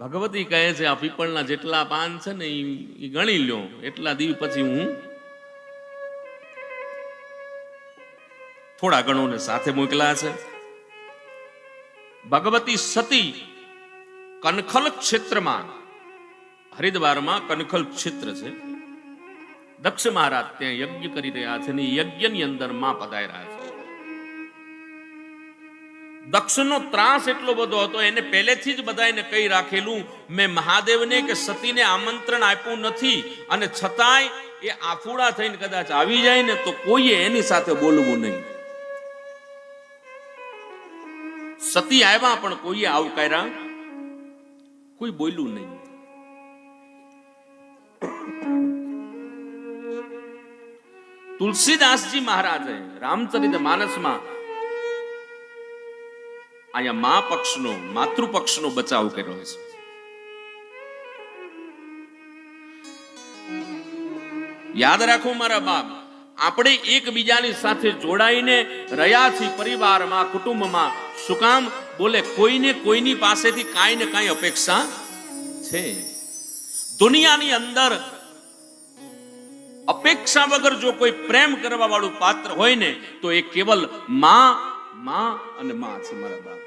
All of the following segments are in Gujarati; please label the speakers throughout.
Speaker 1: ભગવતી કહે છે, આ પીપળના જેટલા પાન છે ને એ ગણી લ્યો. એટલા દીવ પછી હું થોડા ગણોને સાથે મોકલા છે. ભગવતી સતી કનખલ ક્ષેત્રમાં હરિદ્વારમાં કનખલ ક્ષેત્ર છે. દક્ષ મહારાજ ત્યાં યજ્ઞ કરી રહ્યા છે ને એ યજ્ઞની અંદરમાં પધાર્યા છે. દક્ષનો ત્રાસ એટલો બધો હતો, એને પહેલેથી જ બધાને કહી રાખેલું, મેં મહાદેવને કે સતીને આમંત્રણ આપ્યું નથી, અને છતાંય એ આફુડા થઈને કદાચ આવી જાય ને, તો કોઈએ એની સાથે બોલવું નહીં. સતી આવ્યા પણ કોઈએ આવકાર્યા કોઈ બોલ્યું નહીં. તુલસીદાસજી મહારાજે રામચરિત માનસમાં અહીંયા મા પક્ષનો, માતૃપક્ષનો બચાવ કર્યો છે. યાદ રાખો મારા બાપ, આપણે એકબીજાની સાથે જોડાઈને રહ્યા છીએ પરિવારમાં, કુટુંબમાં શું કામ બોલે કોઈને કોઈની પાસેથી કાંઈ ને કાંઈ અપેક્ષા છે. દુનિયાની અંદર અપેક્ષા વગર જો કોઈ પ્રેમ કરવા વાળું પાત્ર હોય ને, તો એ કેવલમાં માં અને માં છે મારા બાપ.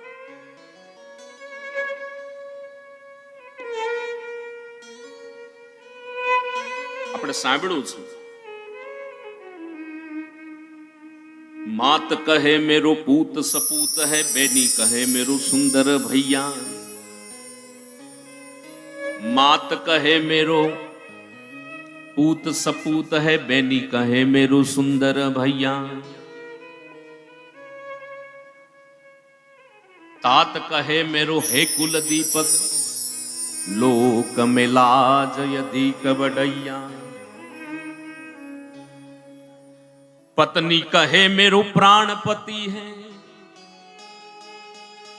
Speaker 1: આપણે સાંભળ્યું છે. માત કહે મેરો પૂત સપૂત હે, બેની કહે મેરું સુંદર ભૈયા. માત કહે મેરો પૂત સપૂત હે, બેની કહે મેરું સુંદર ભૈયા. तात कहे मेरो हे कुल दीपक, लोक मिलाज यदि कबडैया। पत्नी कहे मेरो प्राणपति है,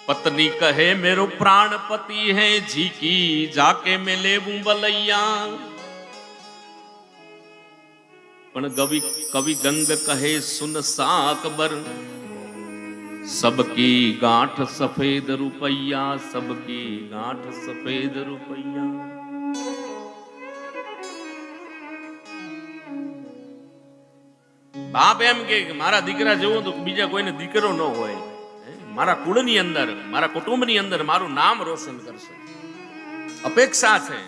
Speaker 1: पत्नी कहे मेरो प्राणपति है जी की जाके मिले बलैया। कवि कवि गंग कहे, सुन साकबर સબકી ગાંઠ સફેદ રૂપૈયા સબકી ગાંઠ સફેદ રૂપૈયા બાપ એમ કે મારા દીકરા જેવો તો બીજા કોઈને દીકરો ન હોય મારા કુળની અંદર, મારા કુટુંબની અંદર મારું નામ રોશન કરશે। અપેક્ષા છે।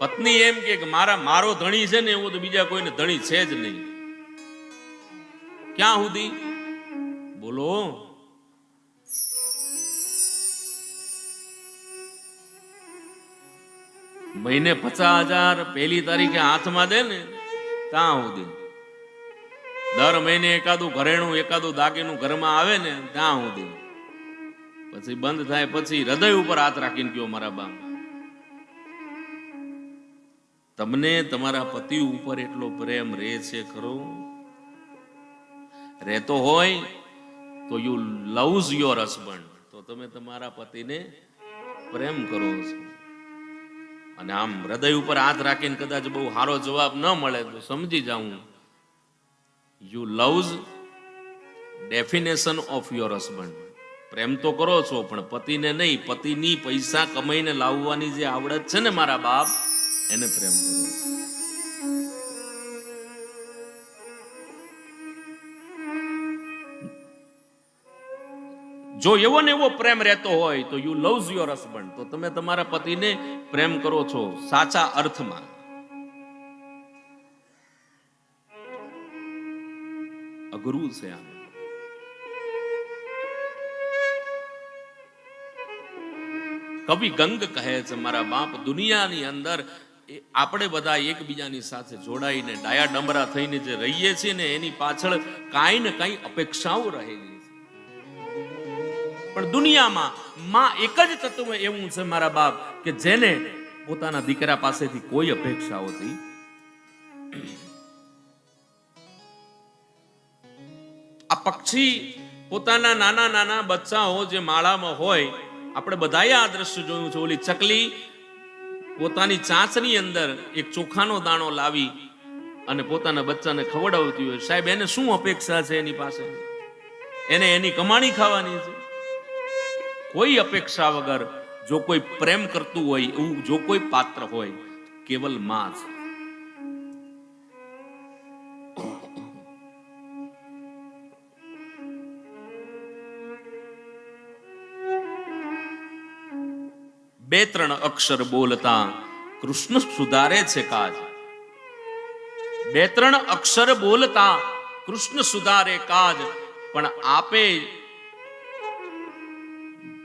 Speaker 1: પત્ની એમ કે મારા મારો ધણી છે ને એવું તો બીજા કોઈને ધણી છે જ નહીં। ક્યાં સુધી? બોલો. મહિને પચાસ હજાર પહેલી તારીખે હાથમાં દે ને, ત્યાં સુધી. દર મહિને એકાદું ઘરેણું, એકાદું દાગીનું ઘરમાં આવે ને, ત્યાં સુધી. પછી બંધ થાય, પછી હૃદય ઉપર હાથ રાખીને કયો મારા બા તમને તમારા પતિ ઉપર એટલો પ્રેમ રહે છે ખરો? રહેતો હોય, તો યુ લવ્સ યોર હસબન્ડ તો તમે તમારા પતિને પ્રેમ કરો છો. અને આમ હૃદય ઉપર હાથ રાખીને કદાચ બહુ સારો જવાબ ન મળે તો સમજી જાઉં you loves definition of your husband પ્રેમ તો કરો છો, પણ પતિને નહીં, પતિની પૈસા કમાઈને લાવવાની જે આવડત છે ને મારા બાપ, એને પ્રેમ કરો જો એવો ને એવો પ્રેમ રહેતો હોય તો યુ લવ્સ યોર હસબન્ડ તો તમે તમારા પતિને પ્રેમ કરો છો સાચા અર્થમાં. અઘરું છે આ. કવિ ગંગ કહે છે, મારા બાપ દુનિયાની અંદર આપણે બધા એકબીજાની સાથે જોડાઈને ડાયા ડમરા થઈને જે રહીએ છીએ ને એની પાછળ કાંઈ ને કાંઈ અપેક્ષાઓ રહેલી પણ દુનિયામાં માં એક જ તત્વ એવું છે મારા બાપ, કે જેને પોતાના દીકરા પાસેથી કોઈ અપેક્ષા હોતી આ પક્ષી પોતાના નાના નાના બચ્ચાઓ જે માળામાં હોય, આપણે બધાએ આ દ્રશ્ય જોયું છે. ઓલી ચકલી પોતાની ચાંચની અંદર એક ચોખાનો દાણો લાવી અને પોતાના બચ્ચાને ખવડાવતી હોય. સાહેબ, એને શું અપેક્ષા છે એની પાસે? એને એની કમાણી ખાવાની છે? કોઈ અપેક્ષા વગર જો કોઈ પ્રેમ કરતું હોય, એવું જો કોઈ પાત્ર હોય, કેવલમાં છે બે ત્રણ અક્ષર બોલતા કૃષ્ણ સુધારે છે કાજ. બે ત્રણ અક્ષર બોલતા કૃષ્ણ સુધારે કાજ, પણ આપે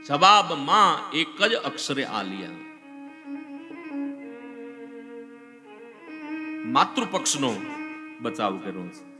Speaker 1: જવાબમાં એક જ અક્ષરે આલિયા માતૃપક્ષનો બચાવ કર્યો છે.